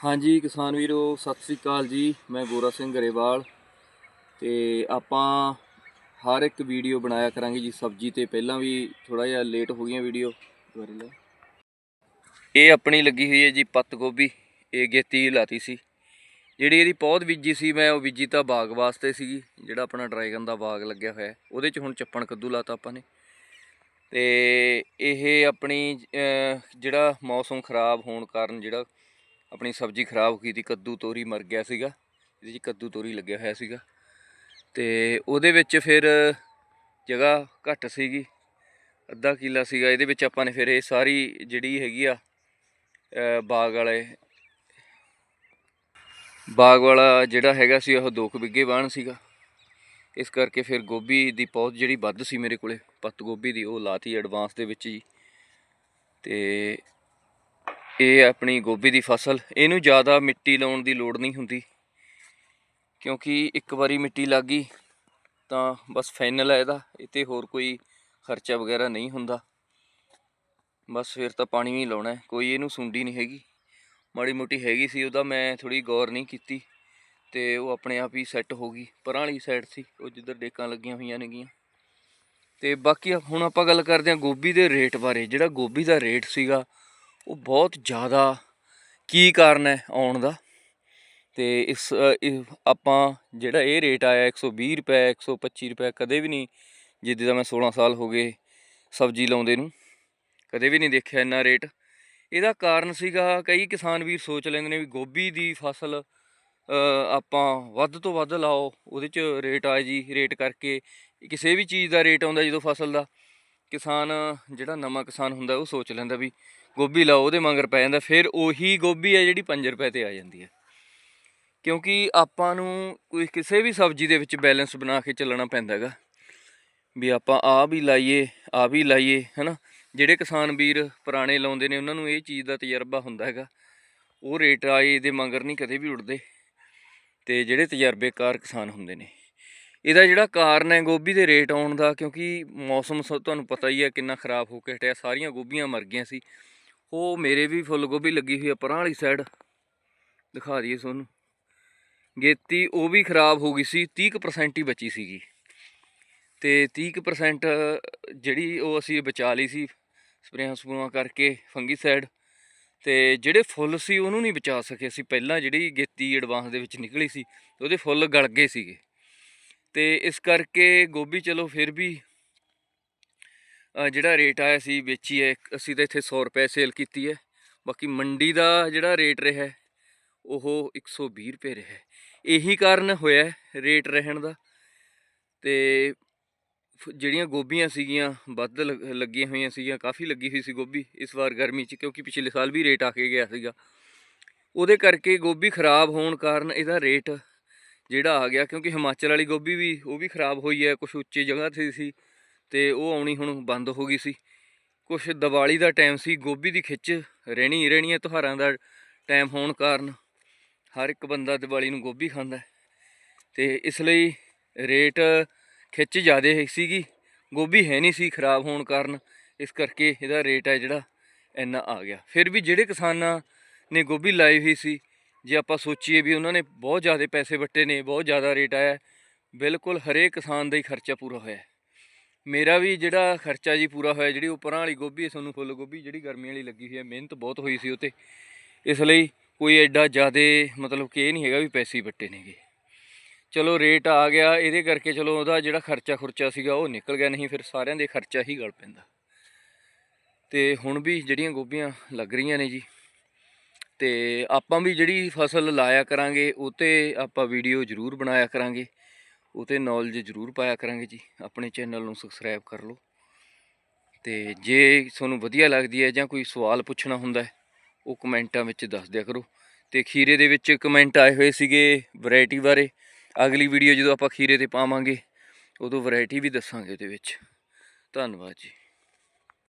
ਹਾਂਜੀ, ਕਿਸਾਨ ਵੀਰੋ, ਸਤਿ ਸ੍ਰੀ ਅਕਾਲ ਜੀ। ਮੈਂ ਗੋਰਾ ਸਿੰਘ ਗਰੇਵਾਲ ਤੇ ਆਪਾਂ ਹਰ ਇੱਕ ਵੀਡੀਓ ਬਣਾਇਆ ਕਰਾਂਗੇ ਜੀ। ਸਬਜ਼ੀ ਤੇ ਪਹਿਲਾਂ ਵੀ ਥੋੜਾ ਜਿਹਾ ਲੇਟ ਹੋ ਗਈਆਂ ਵੀਡੀਓ। ਦੁਬਾਰੇ ਲੈ। ਇਹ ਆਪਣੀ ਲੱਗੀ ਹੋਈ ਹੈ ਜੀ ਪੱਤ ਗੋਭੀ। ਇਹ ਗੇਤੀ ਲਾਤੀ ਸੀ। ਜਿਹੜੀ ਇਹਦੀ ਪੌਦ ਬੀਜੀ ਸੀ, ਮੈਂ ਉਹ ਬੀਜੀ ਤਾਂ ਬਾਗ ਵਾਸਤੇ ਸੀਗੀ। ਜਿਹੜਾ ਆਪਣਾ ਡਰੈਗਨ ਦਾ ਬਾਗ ਲੱਗਿਆ ਹੋਇਆ ਉਹਦੇ 'ਚ ਹੁਣ ਚੱਪਣ ਕੱਦੂ ਲਾਤਾ ਆਪਾਂ ਨੇ। ਤੇ ਇਹ ਆਪਣੀ ਜਿਹੜਾ ਮੌਸਮ ਖਰਾਬ ਹੋਣ ਕਾਰਨ ਜਿਹੜਾ ਆਪਣੀ ਸਬਜ਼ੀ ਖਰਾਬ ਹੋ ਗਈ ਸੀ, ਕੱਦੂ ਤੋਰੀ ਮਰ ਗਿਆ ਸੀਗਾ, ਇਹਦੇ 'ਚ ਕੱਦੂ ਤੋਰੀ ਲੱਗਿਆ ਹੋਇਆ ਸੀਗਾ। ਤੇ ਉਹਦੇ ਵਿੱਚ ਫਿਰ ਜਗ੍ਹਾ ਘੱਟ ਸੀਗੀ, ਅੱਧਾ ਕਿੱਲਾ ਸੀਗਾ, ਇਹਦੇ ਵਿੱਚ ਆਪਾਂ ਨੇ ਫਿਰ ਇਹ ਸਾਰੀ ਜਿਹੜੀ ਹੈਗੀ ਆ ਬਾਗ ਵਾਲੇ, ਬਾਗ ਵਾਲਾ ਜਿਹੜਾ ਹੈਗਾ ਸੀ, ਉਹ 2 ਬਿੱਗੇ ਬਾਣ ਸੀਗਾ। ਇਸ ਕਰਕੇ ਫਿਰ ਗੋਭੀ ਦੀ ਪੌਦ ਜਿਹੜੀ ਵੱਧ ਸੀ ਮੇਰੇ ਕੋਲੇ, ਪੱਤ ਗੋਭੀ ਦੀ ਉਹ ਲਾਤੀ ਐਡਵਾਂਸ ਦੇ ਵਿੱਚ ਜੀ। ਤੇ ਇਹ ਆਪਣੀ ਗੋਭੀ ਦੀ ਫਸਲ, ਇਹਨੂੰ ਜ਼ਿਆਦਾ ਮਿੱਟੀ ਲਾਉਣ ਦੀ ਲੋੜ ਨਹੀਂ ਹੁੰਦੀ। ਕਿਉਂਕਿ ਇੱਕ ਵਾਰੀ ਮਿੱਟੀ ਲੱਗ ਗਈ, ਤਾਂ ਬਸ ਫਾਈਨਲ ਹੈ ਇਹਦਾ ਇਹ ਹੋਰ ਕੋਈ ਖਰਚਾ ਵਗੈਰਾ ਨਹੀਂ ਹੁੰਦਾ। ਬਸ ਫਿਰ ਤਾਂ ਪਾਣੀ ਵੀ ਲਾਉਣਾ, ਕੋਈ ਇਹਨੂੰ ਸੁੰਡੀ ਨਹੀਂ ਹੈਗੀ। ਮਾੜੀ ਮੋਟੀ ਹੈਗੀ ਸੀ, ਉਹਦਾ ਮੈਂ ਥੋੜੀ ਗੌਰ ਨਹੀਂ ਕੀਤੀ, ਤੇ ਉਹ ਆਪਣੇ ਆਪ ਹੀ ਸੈੱਟ ਹੋ ਗਈ। ਪਰਾਂ ਵਾਲੀ ਸਾਈਡ ਸੀ, ਉਹ ਜਿੱਧਰ ਡੇਕਾਂ ਲੱਗੀਆਂ ਹੋਈਆਂ ਨੇਗੀਆਂ। ਤੇ ਬਾਕੀ ਹੁਣ ਆਪਾਂ ਗੱਲ ਕਰਦੇ ਹਾਂ ਗੋਭੀ ਦੇ ਰੇਟ ਬਾਰੇ, ਜਿਹੜਾ ਗੋਭੀ ਦਾ ਰੇਟ ਸੀਗਾ ਉਹ ਬਹੁਤ ਜ਼ਿਆਦਾ ਕੀ ਕਾਰਨ ਹੈ ਆਉਣ ਦਾ? ਤੇ ਇਸ ਆਪਾਂ ਜਿਹੜਾ ਇਹ ਰੇਟ ਆਇਆ 120 ਰੁਪਏ 125 ਰੁਪਏ ਕਦੇ ਵੀ ਨਹੀਂ, ਜਿੱਦਾਂ ਦਾ ਮੈਂ 16 ਸਾਲ ਹੋ ਗਏ ਸਬਜ਼ੀ ਲਾਉਂਦੇ ਨੂੰ, ਕਦੇ ਵੀ ਨਹੀਂ ਦੇਖਿਆ ਇੰਨਾ ਰੇਟ ਇਹਦਾ ਕਾਰਨ ਸੀਗਾ, ਕਈ ਕਿਸਾਨ ਵੀਰ ਸੋਚ ਲੈਂਦੇ ਨੇ ਵੀ ਗੋਭੀ ਦੀ ਫਸਲ ਆਪਾਂ ਵੱਧ ਤੋਂ ਵੱਧ ਲਾਓ, ਉਹਦੇ ਚ ਰੇਟ ਆਏ ਜੀ ਰੇਟ ਕਰਕੇ ਕਿਸੇ ਵੀ ਚੀਜ਼ ਦਾ ਰੇਟ ਆਉਂਦਾ ਜਦੋਂ ਫਸਲ ਦਾ। ਕਿਸਾਨ, ਜਿਹੜਾ ਨਵਾਂ ਕਿਸਾਨ ਹੁੰਦਾ, ਉਹ ਸੋਚ ਲੈਂਦਾ ਵੀ ਗੋਭੀ ਲਾਓ, ਉਹਦੇ ਮਗਰ ਪੈ ਜਾਂਦਾ, ਫਿਰ ਉਹੀ ਗੋਭੀ ਹੈ ਜਿਹੜੀ 5 ਰੁਪਏ ਤੇ ਆ ਜਾਂਦੀ ਹੈ। ਕਿਉਂਕਿ ਆਪਾਂ ਨੂੰ ਕੋਈ ਕਿਸੇ ਵੀ ਸਬਜ਼ੀ ਦੇ ਵਿੱਚ ਬੈਲੈਂਸ ਬਣਾ ਕੇ ਚੱਲਣਾ ਪੈਂਦਾ ਹੈਗਾ। ਵੀ ਆਪਾਂ ਆ ਵੀ ਲਾਈਏ ਆ ਵੀ ਲਾਈਏ, ਹਨਾ? ਜਿਹੜੇ ਕਿਸਾਨ ਵੀਰ ਪੁਰਾਣੇ ਲਾਉਂਦੇ ਨੇ, ਉਹਨਾਂ ਨੂੰ ਇਹ ਚੀਜ਼ ਦਾ ਤਜਰਬਾ ਹੁੰਦਾ ਹੈਗਾ। ਉਹ ਰੇਟ ਆਏ ਦੇ ਮਗਰ ਨਹੀਂ ਕਦੇ ਵੀ ਉੱਡਦੇ। ਤੇ ਜਿਹੜੇ ਤਜਰਬੇਕਾਰ ਕਿਸਾਨ ਹੁੰਦੇ ਨੇ। ਇਹਦਾ ਜਿਹੜਾ ਕਾਰਨ ਹੈ ਗੋਭੀ ਦੇ ਰੇਟ ਆਉਣ ਦਾ, ਕਿਉਂਕਿ ਮੌਸਮ ਸ- ਤੁਹਾਨੂੰ ਪਤਾ ਹੀ ਹੈ ਕਿੰਨਾ ਖਰਾਬ ਹੋ ਕੇ ਹਟਿਆ, ਸਾਰੀਆਂ ਗੋਭੀਆਂ ਮਰ ਗਈਆਂ ਸੀ। ਉਹ ਮੇਰੇ ਵੀ ਫੁੱਲ ਗੋਭੀ ਲੱਗੀ ਹੋਈ ਆ ਪਰਾਂ ਵਾਲੀ ਸਾਈਡ ਦਿਖਾ ਦਈਏ ਤੁਹਾਨੂੰ। ਗੇਤੀ ਉਹ ਵੀ ਖਰਾਬ ਹੋ ਗਈ ਸੀ 30% ਹੀ ਬਚੀ ਸੀਗੀ। ਤੇ 30% ਜਿਹੜੀ ਉਹ ਅਸੀਂ ਬਚਾ ਲਈ ਸੀ, ਸਪਰੇਆਂ ਸਪਰੂਆਂ ਕਰਕੇ ਫੰਗੀਸਾਈਡ ਤੇ ਜਿਹੜੇ ਫੁੱਲ ਸੀ ਉਹਨੂੰ ਨਹੀਂ ਬਚਾ ਸਕੇ ਅਸੀਂ। ਪਹਿਲਾਂ ਜਿਹੜੀ ਗੇਤੀ ਐਡਵਾਂਸ ਦੇ ਵਿੱਚ ਨਿਕਲੀ ਸੀ, ਉਹਦੇ ਫੁੱਲ ਗਲ ਗਏ ਸੀਗੇ। ਤੇ ਇਸ ਕਰਕੇ ਗੋਭੀ ਚਲੋ ਫਿਰ ਵੀ ਜਿਹੜਾ ਰੇਟ ਆਇਆ ਸੀ ਵੇਚੀ ਹੈ ਅਸੀਂ ਤਾਂ ਇੱਥੇ 100 ਰੁਪਏ ਸੇਲ ਕੀਤੀ ਹੈ। ਬਾਕੀ ਮੰਡੀ ਦਾ ਜਿਹੜਾ ਰੇਟ ਰਿਹਾ ਹੈ, ਉਹ 120 ਰੁਪਏ ਰਿਹਾ ਇਹੀ ਕਾਰਨ ਹੋਇਆ ਰੇਟ ਰਹਿਣ ਦਾ। ਤੇ ਫ- ਜਿਹੜੀਆਂ ਗੋਭੀਆਂ ਸੀਗੀਆਂ ਵੱਧ ਲੱਗ- ਲੱਗੀਆਂ ਹੋਈਆਂ ਸੀਗੀਆਂ ਕਾਫੀ ਲੱਗੀ ਹੋਈ ਸੀ ਗੋਭੀ ਇਸ ਵਾਰ ਗਰਮੀ 'ਚ ਕਿਉਂਕਿ ਪਿਛਲੇ ਸਾਲ ਵੀ ਰੇਟ ਆ ਕੇ ਗਿਆ ਸੀਗਾ। ਉਹਦੇ ਕਰਕੇ ਗੋਭੀ ਖਰਾਬ ਹੋਣ ਕਾਰਨ ਇਹਦਾ ਰੇਟ ਜਿਹੜਾ ਆ ਗਿਆ ਕਿਉਂਕਿ ਹਿਮਾਚਲ ਵਾਲੀ ਗੋਭੀ ਵੀ ਉਹ ਵੀ ਖਰਾਬ ਹੋਈ ਹੈ ਕੁਝ ਉੱਚੀ ਜਗ੍ਹਾ ਤੇ ਸੀ। ਤੇ ਉਹ ਆਉਣੀ ਹੁਣ ਬੰਦ ਹੋ ਗਈ ਸੀ। ਕੁਝ ਦੀਵਾਲੀ ਦਾ ਟਾਈਮ ਸੀ, ਗੋਭੀ ਦੀ ਖਿੱਚ, ਰਹਿਣੀ ਰਹਿਣੀ ਹੈ ਤਿਉਹਾਰਾਂ ਦਾ ਟਾਈਮ ਹੋਣ ਕਾਰਨ ਹਰ ਇੱਕ ਬੰਦਾ ਦੀਵਾਲੀ ਨੂੰ ਗੋਭੀ ਖਾਂਦਾ ਹੈ। ਤੇ ਇਸ ਲਈ ਰੇਟ ਖਿੱਚ ਜ਼ਿਆਦੇ ਸੀਗੀ। ਗੋਭੀ ਹੈ ਨਹੀਂ ਸੀ, ਖਰਾਬ ਹੋਣ ਕਾਰਨ ਇਸ ਕਰਕੇ ਇਹਦਾ ਰੇਟ ਹੈ ਜਿਹੜਾ ਇੰਨਾ ਆ ਗਿਆ। ਫਿਰ ਵੀ ਜਿਹੜੇ ਕਿਸਾਨਾਂ ਨੇ ਗੋਭੀ ਲਾਈ ਹੋਈ ਸੀ, ਜੇ ਆਪਾਂ ਸੋਚੀਏ ਵੀ ਉਹਨਾਂ ਨੇ ਬਹੁਤ ਜ਼ਿਆਦਾ ਪੈਸੇ ਵੱਟੇ ਨੇ, ਬਹੁਤ ਜ਼ਿਆਦਾ ਰੇਟ ਆਇਆ, ਬਿਲਕੁਲ ਹਰੇਕ ਕਿਸਾਨ ਦਾ ਹੀ ਖਰਚਾ ਪੂਰਾ ਹੋਇਆ ਮੇਰਾ ਵੀ ਜਿਹੜਾ ਖਰਚਾ ਜੀ ਪੂਰਾ ਹੋਇਆ, ਜਿਹੜੀ ਉੱਪਰਾਂ ਵਾਲੀ ਗੋਭੀ ਹੈ ਤੁਹਾਨੂੰ ਫੁੱਲ ਗੋਭੀ, ਜਿਹੜੀ ਗਰਮੀ ਵਾਲੀ ਲੱਗੀ ਹੋਈ ਹੈ, ਮਿਹਨਤ ਬਹੁਤ ਹੋਈ ਸੀ ਉਹ 'ਤੇ ਇਸ ਲਈ ਕੋਈ ਐਡਾ ਜ਼ਿਆਦੇ ਮਤਲਬ ਕਿ ਇਹ ਨਹੀਂ ਹੈਗਾ ਵੀ ਪੈਸੇ ਹੀ ਵੱਟੇ ਨੇਗੇ। ਚਲੋ ਰੇਟ ਆ ਗਿਆ, ਇਹਦੇ ਕਰਕੇ ਚਲੋ ਉਹਦਾ ਜਿਹੜਾ ਖਰਚਾ ਖੁਰਚਾ ਸੀਗਾ, ਉਹ ਨਿਕਲ ਗਿਆ ਨਹੀਂ, ਫਿਰ ਸਾਰਿਆਂ ਦੇ ਖਰਚਾ ਹੀ ਗਲ ਪੈਂਦਾ। ਤੇ ਹੁਣ ਵੀ ਜਿਹੜੀਆਂ ਗੋਭੀਆਂ ਲੱਗ ਰਹੀਆਂ ਨੇ ਜੀ, ਤੇ ਆਪਾਂ ਵੀ ਜਿਹੜੀ ਫਸਲ ਲਾਇਆ ਕਰਾਂਗੇ, ਉਹ 'ਤੇ ਆਪਾਂ ਵੀਡੀਓ ਜ਼ਰੂਰ ਬਣਾਇਆ ਕਰਾਂਗੇ। ਉਹ 'ਤੇ ਨੌਲੇਜ ਜ਼ਰੂਰ ਪਾਇਆ ਕਰਾਂਗੇ ਜੀ। ਆਪਣੇ ਚੈਨਲ ਨੂੰ ਸਬਸਕ੍ਰਾਈਬ ਕਰ ਲਓ। ਤੇ ਜੇ ਤੁਹਾਨੂੰ ਵਧੀਆ ਲੱਗਦੀ ਹੈ ਜਾਂ ਕੋਈ ਸਵਾਲ ਪੁੱਛਣਾ ਹੁੰਦਾ ਹੈ, ਉਹ ਕਮੈਂਟਾਂ ਵਿੱਚ ਦੱਸ ਦਿਆ ਕਰੋ। ਤੇ ਖੀਰੇ ਦੇ ਵਿੱਚ ਕਮੈਂਟ ਆਏ ਹੋਏ ਸੀਗੇ ਵੈਰਾਈਟੀ ਬਾਰੇ। ਅਗਲੀ ਵੀਡੀਓ ਜਦੋਂ ਆਪਾਂ ਖੀਰੇ ਤੇ ਪਾਵਾਂਗੇ, ਉਦੋਂ ਵੈਰਾਈਟੀ ਵੀ ਦੱਸਾਂਗੇ ਉਹਦੇ ਵਿੱਚ। ਧੰਨਵਾਦ ਜੀ।